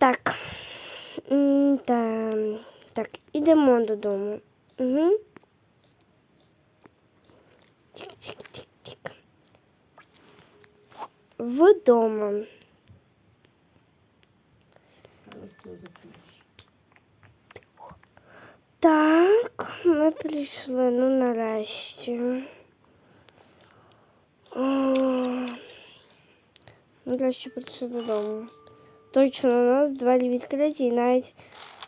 Так. Та, так, ідемо додому. Угу. Тік-тік-тік-тік. Вдома. Так, ми прийшли, ну нарешті. О, Нарешті прийшли додому. Точно, у нас двері відкриті і навіть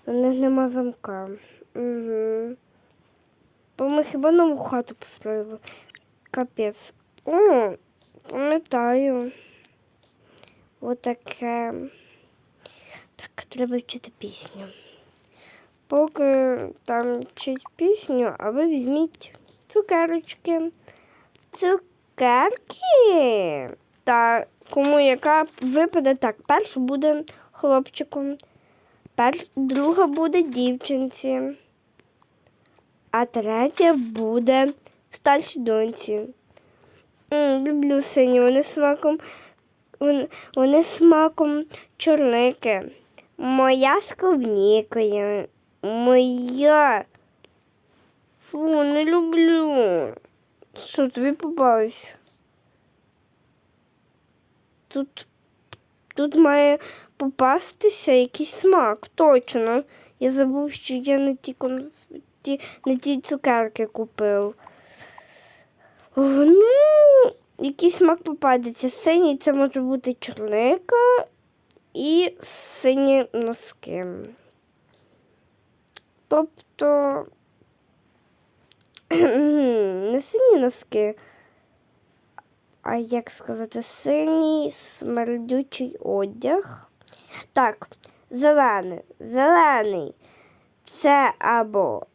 на них нема замка. Угу. Бо ми хіба нову хату построїли. Капець. О, пам'ятаю. Отаке. Так, треба вчити пісню. Поки там вчить пісню, а ви візьміть цукерочки. Цукерки. Та кому яка випаде так, перша буде хлопчиком, пер... друга буде дівчинці, а третя буде старшій доньці. М, люблю сині, вони смаком, вони, вони смаком чорники. Моя з клубнікою. Моя. Фу, не люблю. Що тобі попалось? Тут, тут має попастися якийсь смак, точно. Я забув, що я не ті, ті, не ті цукерки купив. Ну, який смак попадеться. Синій це може бути чорника і сині носки. Тобто не сині носки, а як сказати, синій смердючий одяг. Так, зелений. Зелений це або,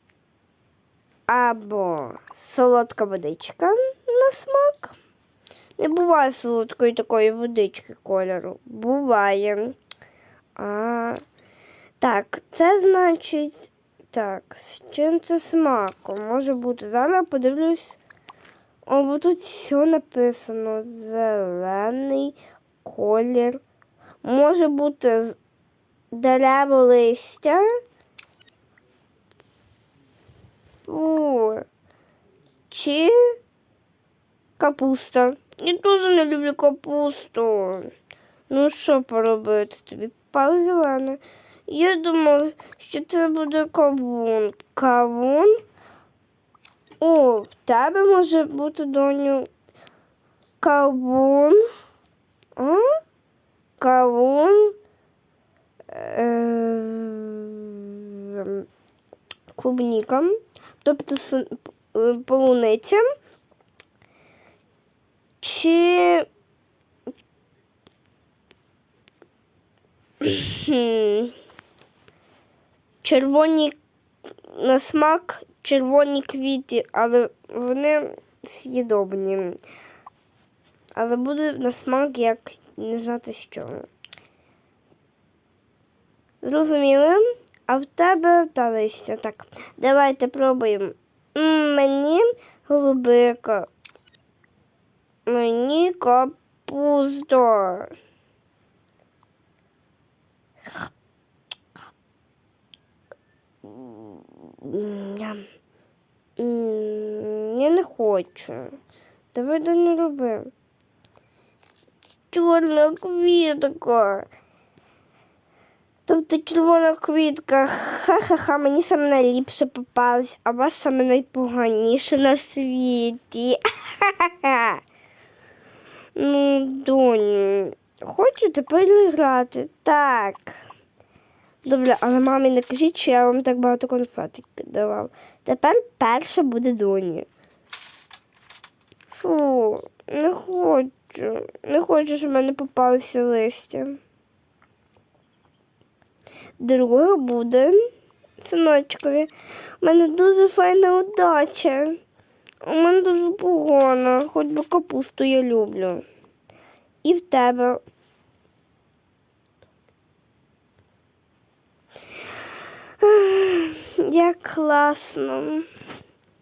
або солодка водичка на смак. Не буває солодкої такої водички кольору. Буває. А, так, це значить. Так, з чим це смаком? Може бути. Зараз подивлюсь. О, бо тут все написано. Зелений колір. Може бути дерево листя. О, чи капуста. Я дуже не люблю капусту. Ну, що поробити? Тобі попало зелене. Я думав, що це буде кавун. Кавун? В тебе може бути доню кавун. А? Кавун. Е, клубніка. Тобто е, полуниця. Чи червоні на смак червоні квіти, але вони з'їдобні. Але буде на смак як не знати що. Зрозуміли? А в тебе та листя. Так, давайте пробуємо. Мені голубика. Мені капуста. М, ням. Я не хочу. Давай да не роби. Чорна квітка. Тобто червона квітка. Ха-ха-ха, мені саме найліпше попалась, а вас саме найпоганіше на світі. Ха-ха-ха. Ну, доню, хочу тепер грати. Так. Добре, але мамі не кажіть, що я вам так багато конфетик давав. Тепер перша буде доні. Фу, не хочу. Не хочу, щоб в мене попалися листя. Друга буде синочкові. У мене дуже файна удача. У мене дуже погано, хоч би капусту я люблю. І в тебе. Як класно.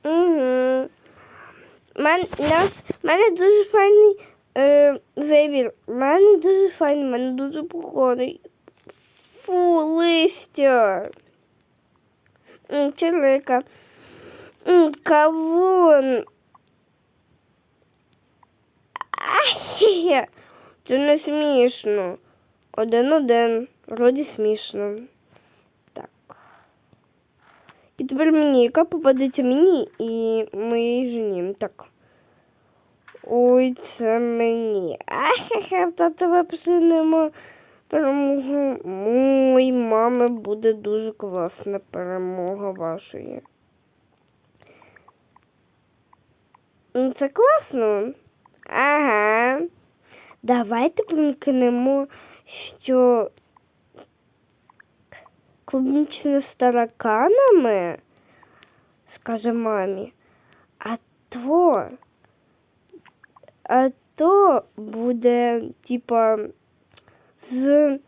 Угу. Мен, нас, мене дуже файний е, вибір. У мене дуже файний, мене дуже поганий. Фу, листя. М, Кавун. Це не смішно. Один-один. Вроді смішно. І тепер мені, яка попадеться мені і моїй жені. Так. Ой, це мені. Ахаха, та тебе псинемо перемогу. Ой, мами буде дуже класна перемога вашої. Ну, Це класно. Ага. Давайте промкнемо, що клубнічне з тараканами, скаже мамі, а то, а то буде, типа, з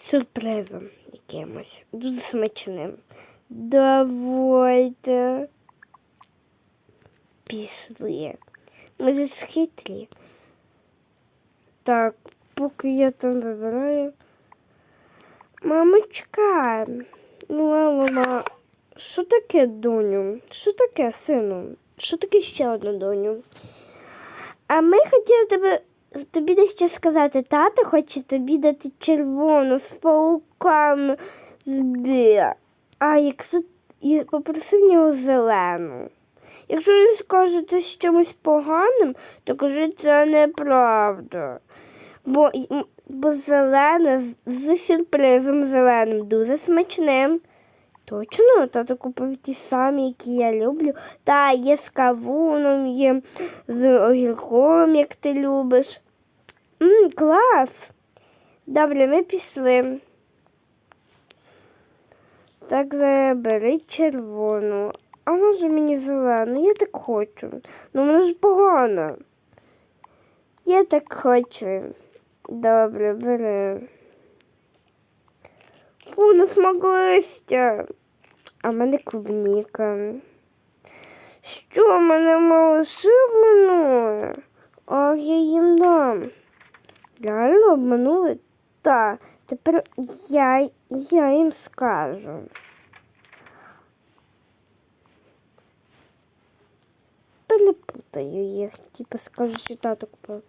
сюрпризом якимось, дуже смачним. Давайте. Пішли. Ми ж хитрі. Так, поки я там вибираю. Мамочка, мама, що таке, доню? Що таке, сину? Що таке ще одна доню? А ми хотіли тебе тобі дещо сказати. Тато хоче тобі дати червону з пауками. А якщо і попросив нього зелену. Якщо він скаже це з чимось поганим, то кажи це неправда. Бо, бо зелене з, сюрпризом зеленим дуже смачним. Точно, тато купив ті самі, які я люблю. Та є з кавуном, є з огірком, як ти любиш. Мм, клас. Добре, ми пішли. Так, бери червону. А може мені зелену? Я так хочу. Ну вона ж погана. Я так хочу. Добре, бери. Фу, не смак листя. А в мене клубніка. Що мене малишив минуле? А я їм дам. Реально обманули? Так, тепер я, я їм скажу. Перепутаю їх, типу скажу, що тато купив.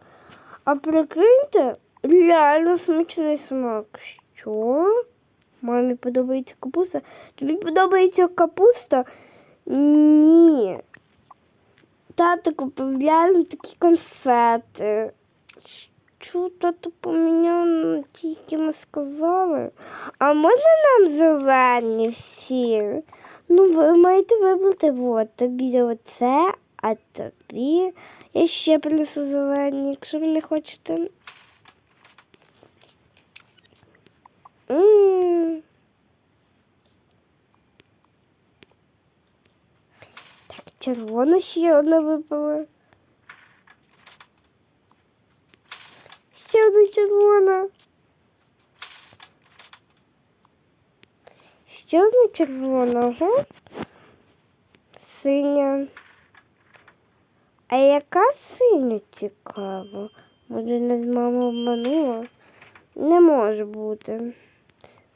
А прикиньте, реально смачний смак. Що? Мамі подобається капуста? Тобі подобається капуста? Ні. Тато купив реально такі конфети. Що тато поміняв на ті, які ми сказали? А можна нам зелені всі? Ну, ви маєте вибрати от тобі оце, а тобі я ще принесу зелені, якщо ви не хочете. М. Так, червона ще одна випала. Ще одна червона. Ще одна червона, ага. Синя. А яка синя цікаво? Може, не з мама обманула? Не може бути.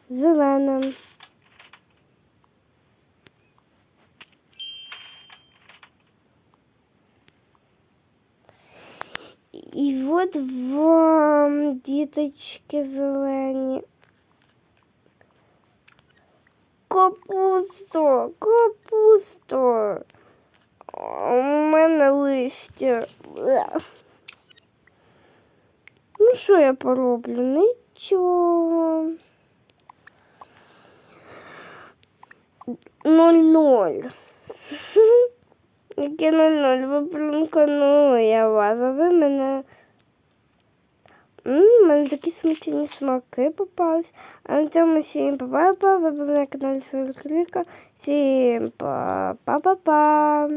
Зелена. І от вам, діточки зелені. Капусто, капусто. У мене листя. Ну, що я пороблю? Нічого. Нуль-ноль. Яке нуль-ноль? Ви пронканули я вас, а ви мене. У мене такі смачні смаки попались. А на цьому всім па-па-па. Ви були на каналі Солькліка. Всім па-па-па-па.